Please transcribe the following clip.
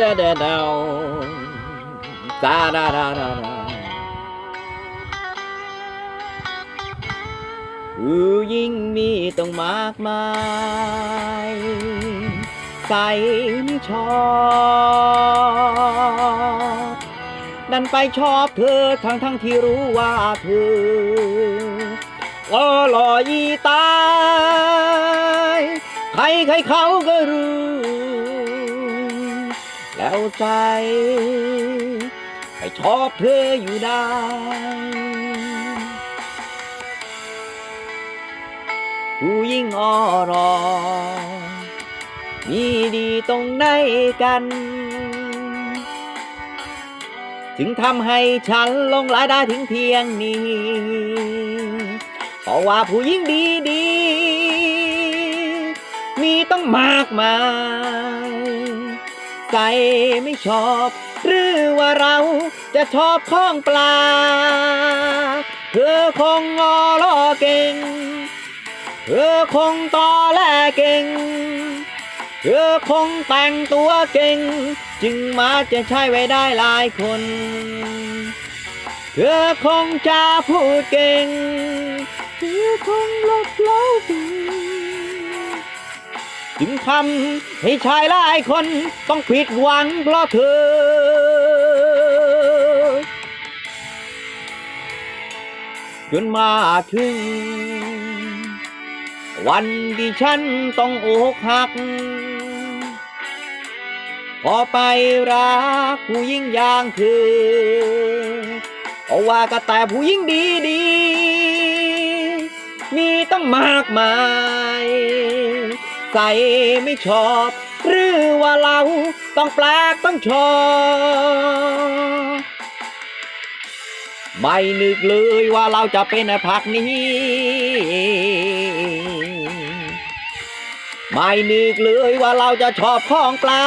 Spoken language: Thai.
ดาดาดาวดาดาดาดาดาผู้หญิงมีต้องมากมายใส่ไม่ชอบดันไปชอบเธอทั้งทั้งที่รู้ว่าเธอก็หล่อยีตาย ใครใครเขาก็รู้ แล้วใจ ไปชอบเธออยู่ได้ผู้ยิ่งอรอมีดีตรงไหนกันจึงทำให้ฉันลงไหลได้ถึงเพียงนี้เพราะว่าผู้หญิงดีดีมีต้องมากมาย ใส่ไม่ชอบ หรือว่าเราจะชอบข้องปลา เธอคงงอล้อเก่ง เธอคงตอแหลเก่ง เธอคงแต่งตัวเก่ง จึงมาจะใช้ไว้ได้หลายคน เธอคงจะพูดเก่ง เธอคงหลบเล้าเก่ง จึงทำให้ชายหลายคนต้องผิดหวังเพราะเธอ จนมาถึง วันที่ฉันต้องอกหัก พอไปรักผู้หญิงอย่างเธอเพราะว่าก็แต่ผู้หญิงดีดี มีต้องมากมาย ใส่ไม่ชอบ หรือว่าเราต้องแปลกต้องชอบไม่นึกเลยว่าเราจะเป็นผักนี้ ไม่นึกเลยว่าเราจะชอบของปลา